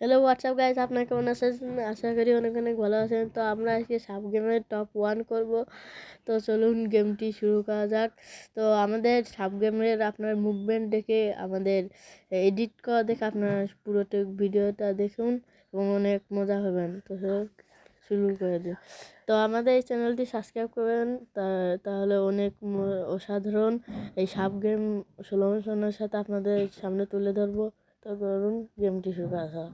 Hello WhatsApp guys আপনার কেমন আছেন? আশা করি অনেক অনেক ভালো আছেন। তো আমরা আজকে সাব গেমের টপ ওয়ান করব। তো চলুন গেমটি শুরু করা যাক। তো আমাদের সাব গেমের আপনার মুভমেন্ট দেখে আমাদের এডিট করা দেখে আপনার পুরোটা ভিডিওটা দেখুন এবং অনেক মজা হবেন তো শুরু করে দিন তো আমাদের এই চ্যানেলটি সাবস্ক্রাইব করবেন। তাহলে অনেক অসাধারণ এই সাব গেম ষোলো সাথে আপনাদের সামনে তুলে ধরবো। তো করুন গেমটি শুরু করা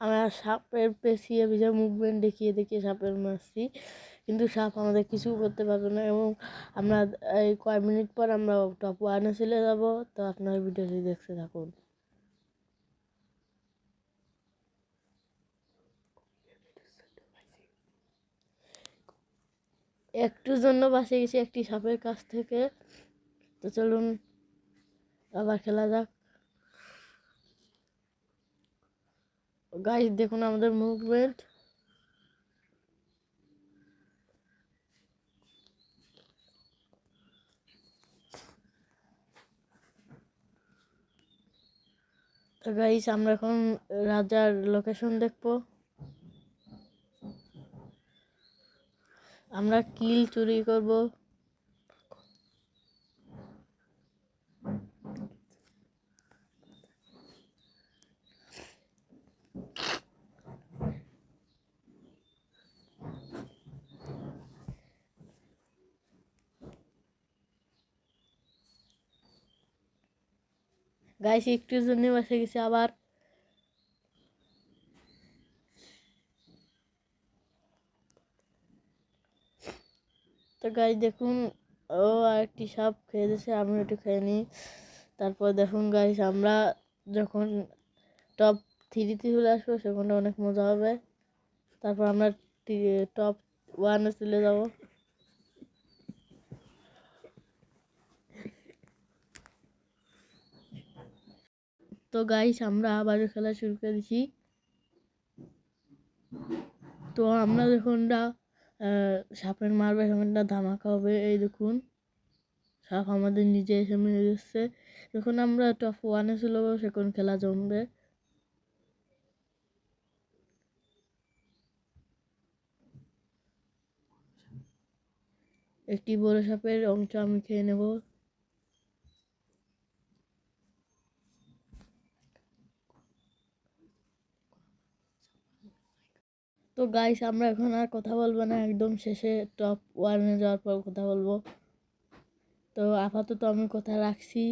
আমরা সাপের পেঁচিয়ে ভিজে মুভমেন্ট দেখিয়ে দেখিয়ে সাপের মারছি। কিন্তু সাপ আমাদের কিছু করতে পারবে না এবং আমরা, এই কয় মিনিট পর আমরা টপ ওয়ানে চলে যাব। তো আপনার ভিডিওটি দেখতে থাকুন। একটুর জন্য বাসে গেছি একটি সাপের কাছ থেকে। তো চলুন আবার খেলা যাক গাইস দেখুন আমাদের মুভমেন্ট গাইস আমরা এখন রাজার লোকেশন দেখব। আমরা কিল চুরি করব। গাইস একটু জন্য বসে গেছে আবার। তো গাইস দেখুন, ও একটি সাপ খেয়ে দিয়েছে আমি একটু খেয়ে নিই। তারপর দেখুন গাইস আমরা যখন টপ থ্রিতে চলে আসব, সেখানে অনেক মজা হবে। তারপর আমরা টপ ওয়ানে চলে যাব। তো গাইস আমরা আবারও খেলা শুরু করেছি তো আমরা যখন সাপের মারবে সেখানটা ধামাকা হবে, এই দেখুন। সাপ আমাদের নিজে এসে মেরে দিচ্ছে। যখন আমরা টপ ওয়ানে ছিল সেখন খেলা জমবে। একটি বড় সাপের অংশ আমি খেয়ে নেব। তো গাইস আমরা এখন আর কথা বলব না। একদম শেষে টপ ওয়ানে যাওয়ার পর কথা বলব। তো আপাতত আমি কথা রাখছি।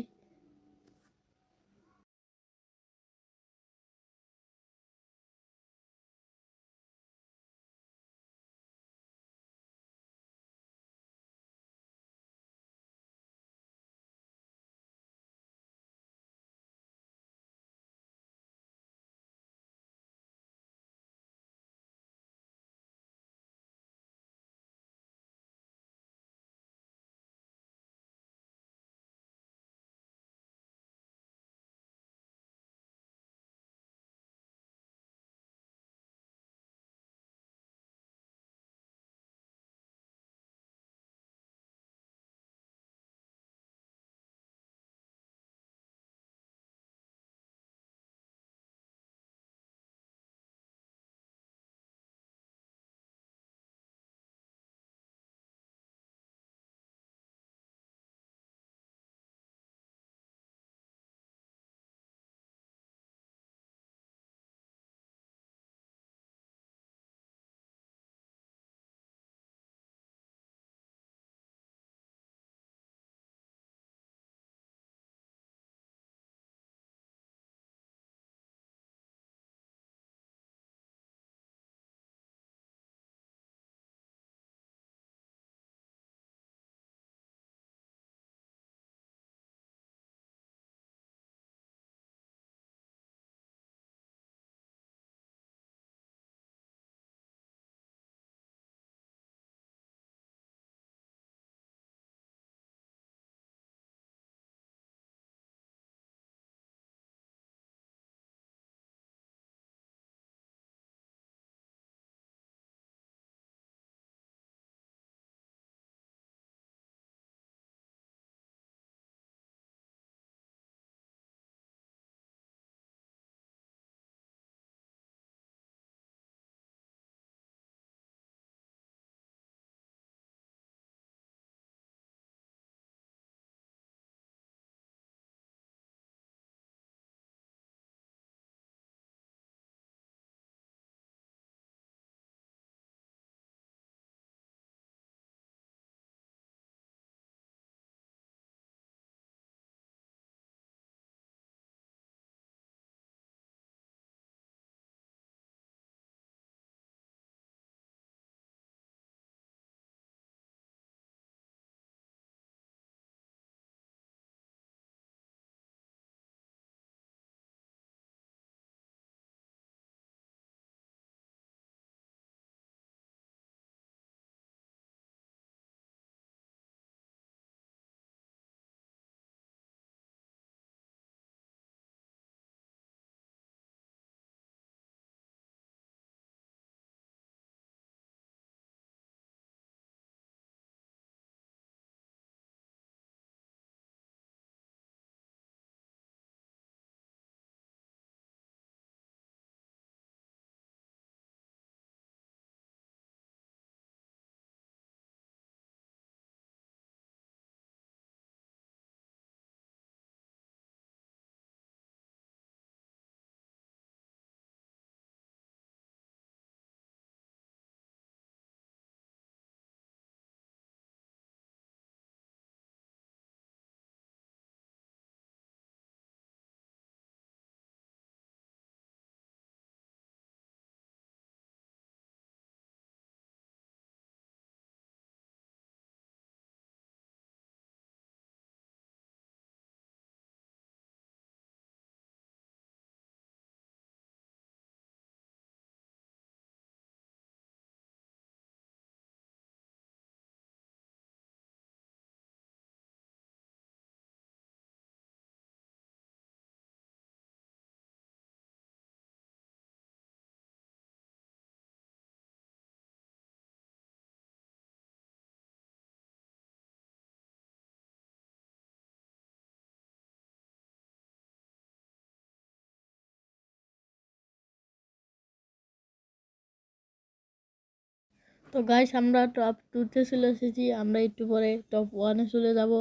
তো গাইস আমরা টপ টুতে চলে এসেছি। আমরা একটু পরে টপ ওয়ানে চলে যাব।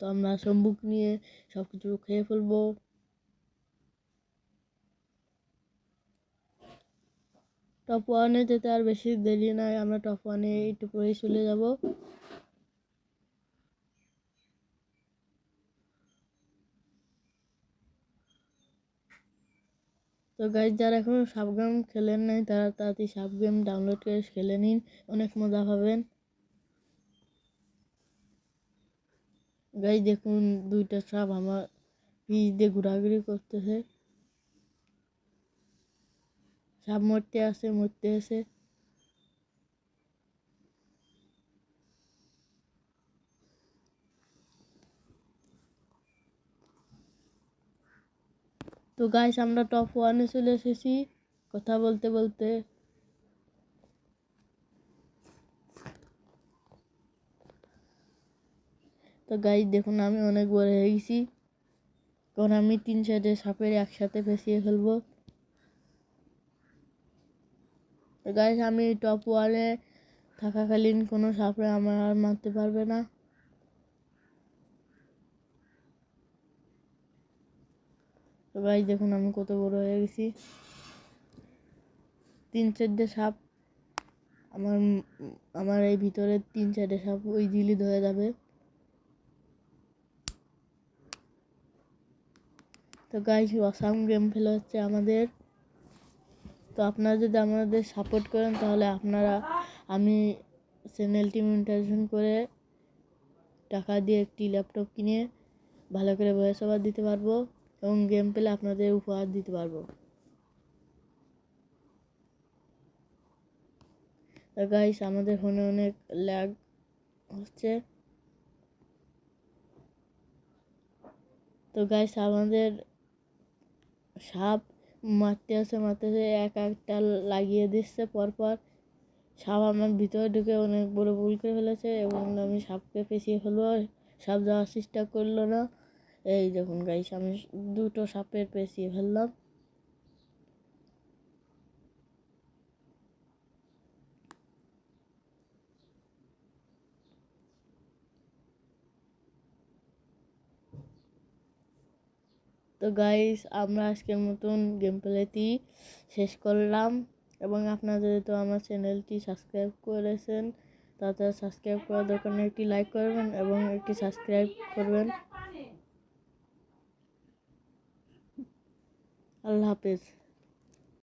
তো আমরা সম্মুখ নিয়ে সব কিছু খেয়ে ফেলব। টপ ওয়ানে যেতে আর বেশি দেরি নাই। আমরা টপ ওয়ানে একটু পরেই চলে যাব। তো গাইজ যারা এখনও সাপ গেম খেলেন নাই, তারা তাড়াতাড়ি সাপ গেম ডাউনলোড করে খেলে নিন। অনেক মজা পাবেন। গাইজ দেখুন, দুইটা সাপ আমার পিচ দিয়ে ঘোরাঘুরি করতেছে। সাপ মরতে আছে, মরতে আসে তো গাইস আমরা টপ ওয়ানে চলে এসেছি। কথা বলতে বলতে। তো গাইস দেখুন, আমি অনেক বড় হয়ে গেছি। কারণ আমি তিন সাইডে সাপের একসাথে ফেসিয়ে ফেলব। তো গাইস আমি টপ ওয়ানে থাকাকালীন কোনো সাপে আমার আর মারতে পারবে না। তো গাইস দেখুন আমি কত বড় হয়ে গেছি। তিন চারটে সাপ। আমার আমার এই ভিতরে তিন চারটে সাপ ওই দিলি ধরে যাবে। তো গাইস অসাম গেম খেলা হচ্ছে আমাদের। তো আপনারা যদি আমাদের সাপোর্ট করেন, তাহলে আপনারা, আমি চ্যানেলটি মনিটাইজেশন করে টাকা দিয়ে একটি ল্যাপটপ কিনে ভালো করে ভয়েস ওভার দিতে পারব। এবং গেম পেলে আপনাদের উপহার দিতে পারব। গাইস আমাদের ফোনে অনেক ল্যাগ হচ্ছে। তো গাইস আমাদের সাপ মারতে আসে মারতে আসে এক একটা লাগিয়ে দিচ্ছে, পরপর সাপ আমার ভিতরে ঢুকে অনেক বড় ভুল করে ফেলেছে এবং আমি সাপকে পেঁচিয়ে ফেলব। সাপ যাওয়ার চেষ্টা করল না। এই দেখুন গাইস আমি দুটো সাপের পেঁচিয়ে ফেললাম। তো গাইস আমরা আজকের মতন গেম প্লেটি শেষ করলাম। এবং আপনাদের তো আমার চ্যানেলটি সাবস্ক্রাইব করেছেন তাড়াতাড়ি সাবস্ক্রাইব করার দরকার নেই, একটি লাইক করবেন এবং একটি সাবস্ক্রাইব করবেন। আল্লাহ হাফেজ।